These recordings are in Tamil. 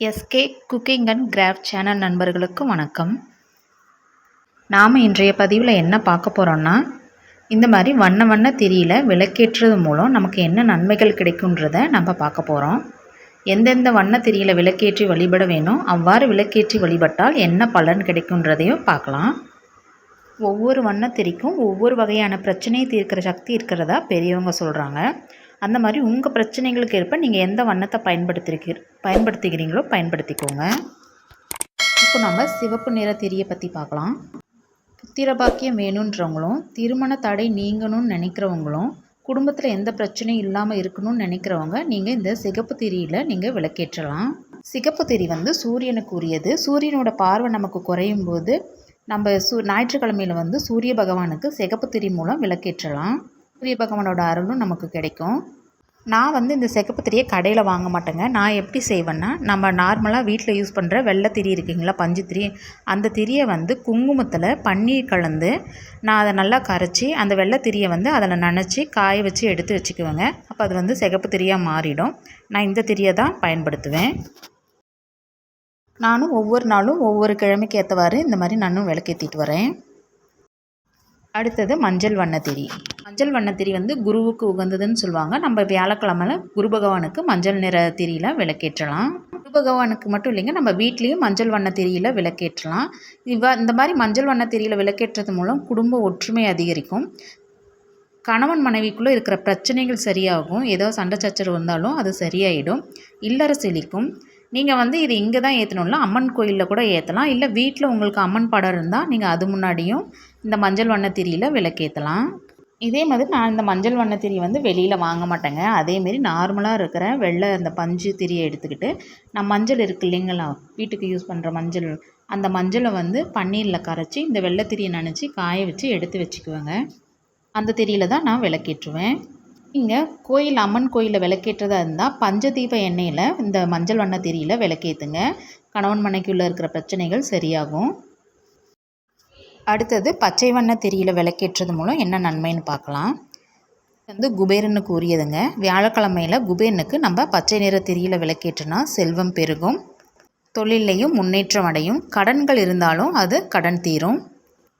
SK cooking and craft channel நண்பர்களுக்கு வணக்கம். நாம் இன்றைய பதிவில் என்ன பார்க்க போகிறோன்னா இந்த மாதிரி வண்ண வண்ண திரியில் விளக்கேற்றது மூலம் நமக்கு என்ன நன்மைகள் கிடைக்குன்றதை நம்ம பார்க்க போகிறோம் எந்தெந்த வண்ண திரியில் விளக்கேற்றி வழிபட வேணும் அவ்வாறு விளக்கேற்றி வழிபட்டால் என்ன பலன் கிடைக்குன்றதையும் பார்க்கலாம். ஒவ்வொரு வண்ணத்திரிக்கும் ஒவ்வொரு வகையான பிரச்சனையை தீர்க்கிற சக்தி இருக்கிறதா பெரியவங்க சொல்கிறாங்க அந்த மாதிரி உங்கள் பிரச்சனைகளுக்கு ஏற்ப நீங்கள் எந்த வண்ணத்தை பயன்படுத்திருக்கீ பயன்படுத்துகிறீங்களோ பயன்படுத்திக்கோங்க. இப்போ நம்ம சிவப்பு நிற திரியை பற்றி பார்க்கலாம். புத்திர பாக்கியம் வேணுன்றவங்களும் திருமண தடை நீங்கணும்னு நினைக்கிறவங்களும் குடும்பத்தில் எந்த பிரச்சனையும் இல்லாமல் இருக்கணும்னு நினைக்கிறவங்க நீங்கள் இந்த சிகப்பு திரியில் நீங்கள் விளக்கேற்றலாம். சிகப்பு திரி வந்து சூரியனுக்கு உரியது சூரியனோட பார்வை நமக்கு குறையும் போது நம்ம சு ஞாயிற்றுக்கிழமையில் வந்து சூரிய பகவானுக்கு சிகப்பு திரி மூலம் விளக்கேற்றலாம். சூரிய பகவானோட அருளும் நமக்கு கிடைக்கும். நான் வந்து இந்த சிகப்பு திரியை கடையில் வாங்க மாட்டேங்க. நான் எப்படி செய்வேன்னா நம்ம நார்மலாக வீட்டில் யூஸ் பண்ணுற வெள்ளை திரி இருக்குங்களா பஞ்சு திரி அந்த திரியை வந்து குங்குமத்தில் பன்னீர் கலந்து நான் அதை நல்லா கரைச்சி அந்த வெள்ளை திரியை வந்து அதில் நனைச்சி காய வச்சு எடுத்து வச்சுக்குவேங்க. அப்போ அது வந்து சிகப்பு திரியாக மாறிடும். நான் இந்த திரியை தான் பயன்படுத்துவேன். நானும் ஒவ்வொரு நாளும் ஒவ்வொரு கிழமைக்கு ஏற்றவாறு இந்த மாதிரி நானும் விளக்கேற்றிட்டு வரேன். அடுத்தது மஞ்சள் வண்ணத்திரி. மஞ்சள் வண்ணத்திரி வந்து குருவுக்கு உகந்ததுன்னு சொல்லுவாங்க. நம்ம வியாழக்கிழமையில் குரு பகவானுக்கு மஞ்சள் நிற திரியில் விளக்கேற்றலாம். குரு பகவானுக்கு மட்டும் இல்லைங்க நம்ம வீட்லேயும் மஞ்சள் வண்ண திரியில் விளக்கேற்றலாம். இவ்வா இந்த மாதிரி மஞ்சள் வண்ண திரியில் விளக்கேற்றது மூலம் குடும்ப ஒற்றுமை அதிகரிக்கும். கணவன் மனைவிக்குள்ளே இருக்கிற பிரச்சனைகள் சரியாகும். ஏதோ சண்டை சச்சரவு வந்தாலும் அது சரியாயிடும். இல்லற செழிக்கும் நீங்கள் வந்து இது இங்கே தான் ஏற்றணும்ல அம்மன் கோயிலில் கூட ஏற்றலாம் இல்லை வீட்டில் உங்களுக்கு அம்மன் படம் இருந்தால் நீங்கள் அது முன்னாடியும் இந்த மஞ்சள் வண்ணத்திரியில் விளக்கேற்றலாம் இதே மாதிரி நான் இந்த மஞ்சள் வண்ணத்திரி வந்து வெளியில் வாங்க மாட்டேங்க. அதேமாரி நார்மலாக இருக்கிற வெள்ளை அந்த பஞ்சு திரியை எடுத்துக்கிட்டு நான் மஞ்சள் இருக்கு இல்லைங்களா? வீட்டுக்கு யூஸ் பண்ணுற மஞ்சள். அந்த மஞ்சளை வந்து பன்னீரில் கரைச்சி இந்த வெள்ளைத்திரியை நினச்சி காய வச்சு எடுத்து வச்சுக்குவேங்க. அந்த திரியில் தான் நான் விளக்கேற்றுவேன். இங்கே கோயில் அம்மன் கோயிலில் விளக்கேற்றதா இருந்தால் பஞ்சதீப எண்ணெயில் இந்த மஞ்சள் வண்ண திரியில் விளக்கேற்றுங்க கணவன் மனைக்குள்ளே இருக்கிற பிரச்சனைகள் சரியாகும். அடுத்தது பச்சை வண்ண திரியில் விளக்கேற்றது மூலம் என்ன நன்மைன்னு பார்க்கலாம். வந்து குபேரனுக்கு உரியதுங்க வியாழக்கிழமையில் குபேரனுக்கு நம்ம பச்சை நிற திரியில் விளக்கேற்றினா செல்வம் பெருகும். தொழிலையும் முன்னேற்றம் அடையும். கடன்கள் இருந்தாலும் அது கடன் தீரும்.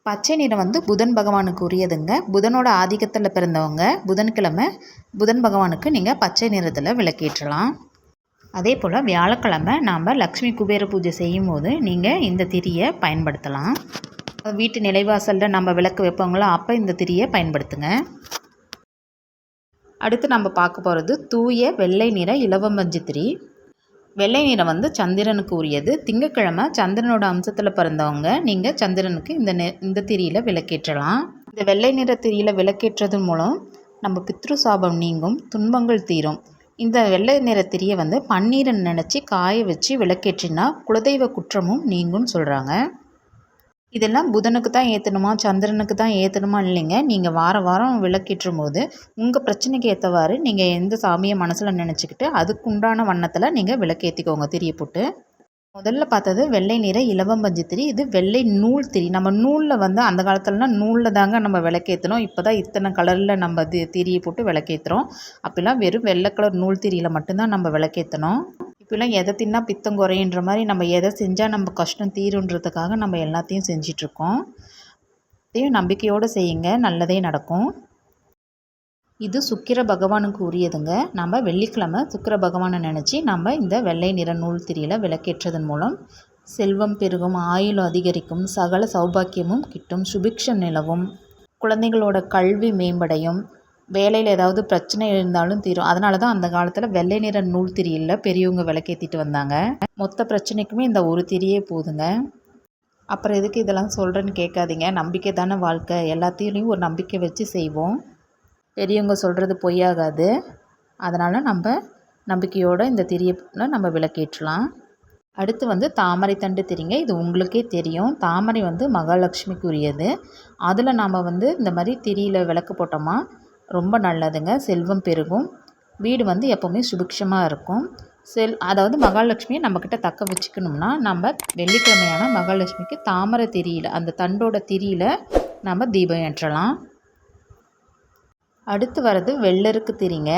பச்சை நிறம் வந்து புதன் பகவானுக்கு உரியதுங்க புதனோட ஆதிக்கத்தில் பிறந்தவங்க. புதன்கிழமை புதன் பகவானுக்கு நீங்கள் பச்சை நிறத்தில் விளக்கேற்றலாம். அதே போல் வியாழக்கிழமை நாம் லக்ஷ்மி குபேர பூஜை செய்யும் போது நீங்கள் இந்த திரியை பயன்படுத்தலாம். வீட்டு நிலைவாசலில் நம்ம விளக்கு வைப்போங்களோ அப்போ இந்த திரியை பயன்படுத்துங்க. அடுத்து நம்ம பார்க்க போகிறது தூய வெள்ளை நிற இலவம்பஞ்சு திரி. வெள்ளை நிறம் வந்து சந்திரனுக்கு உரியது. திங்கக்கிழமை சந்திரனோட அம்சத்தில் பிறந்தவங்க நீங்கள் சந்திரனுக்கு இந்த நெ இந்த திரியில் விளக்கேற்றலாம். இந்த வெள்ளை நிற திரியில் விளக்கேற்றது மூலம் நம்ம பித்ரு சாபம் நீங்கும் துன்பங்கள் தீரும். இந்த வெள்ளை நிற திரியை வந்து பன்னீரை நினச்சி காய வச்சு விளக்கேற்றினா குலதெய்வ குற்றமும் நீங்கும்னு சொல்கிறாங்க இதெல்லாம் புதனுக்கு தான் ஏற்றணுமா சந்திரனுக்கு தான் ஏற்றணுமா இல்லைங்க. நீங்கள் வாரம் வாரம் விளக்கேற்றும் போது உங்கள் பிரச்சனைக்கு ஏற்றவாறு நீங்கள் எந்த சாமியை மனசில் நினச்சிக்கிட்டு அதுக்குண்டான வண்ணத்தில் நீங்கள் விளக்கேற்றிக்கோங்க திரியை போட்டு. முதல்ல பார்த்தது வெள்ளை நிற இலவம்பஞ்சு திரி இது வெள்ளை நூல் திரி. நம்ம நூலில் வந்து அந்த காலத்துலலாம் நூலில் தாங்க நம்ம விளக்கேற்றணும் இப்போ தான் இத்தனை கலரில் நம்ம தி திரியை போட்டு விளக்கேற்றுறோம் அப்போல்லாம் வெறும் வெள்ளை கலர் நூல் திரியில் மட்டும்தான் நம்ம விளக்கேற்றணும் இப்போலாம் எதை தின்னா பித்தம் குறையுன்ற மாதிரி நம்ம எதை செஞ்சால் நம்ம கஷ்டம் தீருன்றதுக்காக நம்ம எல்லாத்தையும் செஞ்சிட்ருக்கோம். இதையும் நம்பிக்கையோடு செய்யுங்க. நல்லதே நடக்கும். இது சுக்கிர பகவானுக்கு உரியதுங்க நம்ம வெள்ளிக்கிழமை சுக்கிர பகவானை நினச்சி நம்ம இந்த வெள்ளை நிற நூல் திரியில் விளக்கேற்றதன் மூலம் செல்வம் பெருகும் ஆயுள் அதிகரிக்கும் சகல சௌபாக்கியமும் கிட்டும் சுபிக்ஷம் நிலவும் குழந்தைகளோட கல்வி மேம்படையும் வேலையில் ஏதாவது பிரச்சனை இருந்தாலும் தீரும். அதனால தான் அந்த காலத்தில் வெள்ளை நிற நூல் திரியில் பெரியவங்க விளக்கேற்றிட்டு வந்தாங்க. மொத்த பிரச்சனைக்குமே இந்த ஒரு திரியே போதுங்க. அப்புறம் எதுக்கு இதெல்லாம் சொல்கிறேன்னு கேட்காதீங்க. நம்பிக்கை தானே வாழ்க்கை. எல்லாத்தையும் ஒரு நம்பிக்கை வச்சு செய்வோம். பெரியவங்க சொல்கிறது பொய்யாகாது. அதனால் நம்ம நம்பிக்கையோடு இந்த திரியை நம்ம விளக்கேற்றலாம். அடுத்து வந்து தாமரை தண்டு திரிங்க. இது உங்களுக்கே தெரியும். தாமரை வந்து மகாலட்சுமிக்குரியது. அதில் நாம் வந்து இந்த மாதிரி திரியில் விளக்கு போட்டோமா ரொம்ப நல்லதுங்க. செல்வம் பெருகும். வீடு வந்து எப்போவுமே சுபிக்ஷமாக இருக்கும். செல் அதாவது மகாலட்சுமியை நம்மக்கிட்ட தக்க வச்சுக்கணும்னா நம்ம வெள்ளிக்கிழமையான மகாலட்சுமிக்கு தாமரை திரியில் அந்த தண்டோட திரியில் நம்ம தீபம் ஏற்றலாம். அடுத்து வர்றது வெள்ளருக்கு திரிங்க.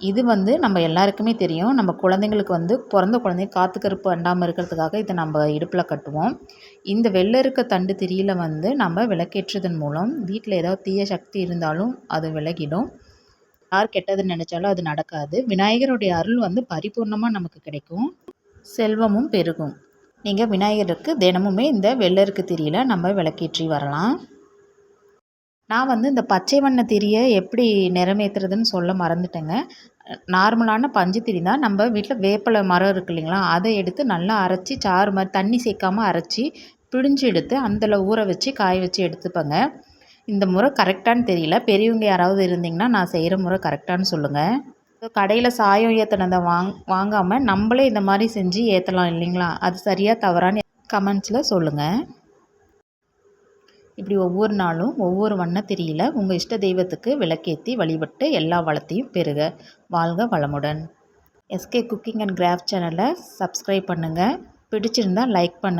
இது வந்து நம்ம எல்லாருக்குமே தெரியும். நம்ம குழந்தைங்களுக்கு வந்து பிறந்த குழந்தைய காற்று கருப்பு அண்டாமல் இருக்கிறதுக்காக இதை நம்ம இடுப்பில் கட்டுவோம். இந்த வெள்ளருக்க தண்டு திரியில் வந்து நம்ம விளக்கேற்றதன் மூலம் வீட்டில் ஏதாவது தீய சக்தி இருந்தாலும் அது விலகிடும். யார் கெட்டது நினச்சாலும் அது நடக்காது. விநாயகருடைய அருள் வந்து பரிபூர்ணமாக நமக்கு கிடைக்கும். செல்வமும் பெருகும். நீங்கள் விநாயகருக்கு தினமுமே இந்த வெள்ளருக்கு திரியில் நம்ம விளக்கேற்றி வரலாம். நான் வந்து இந்த பச்சை வண்ண திரியை எப்படி நிறமேற்றுறதுன்னு சொல்ல மறந்துட்டேங்க. நார்மலான பஞ்சு திரி தான். நம்ம வீட்டில் வேப்பிலை மரம் இருக்கு இல்லைங்களா அதை எடுத்து நல்லா அரைச்சி சாறு மாதிரி தண்ணி சேர்க்காம அரைச்சி பிழிஞ்சு எடுத்து அதில் ஊற வச்சு காய வச்சு எடுத்துப்பேங்க. இந்த முறை கரெக்டானு தெரியல. பெரியவங்க யாராவது இருந்தீங்கன்னா நான் செய்கிற முறை கரெக்டானு சொல்லுங்கள் கடையில் சாயம் ஏற்றினதை வாங் வாங்காமல் நம்மளே இந்த மாதிரி செஞ்சு ஏற்றலாம் இல்லைங்களா அது சரியாக தவறான்னு கமெண்ட்ஸில் சொல்லுங்கள் இப்படி ஒவ்வொரு நாளும் ஒவ்வொரு வண்ணத்திரியில் உங்கள் இஷ்ட தெய்வத்துக்கு விளக்கேற்றி வழிபட்டு எல்லா வளத்தையும் பெறுக. வாழ்க வளமுடன். எஸ்கே குக்கிங் அண்ட் கிராஃப்ட் சேனலை சப்ஸ்கிரைப் பண்ணுங்கள் பிடிச்சிருந்தால் லைக் பண்ணுங்கள்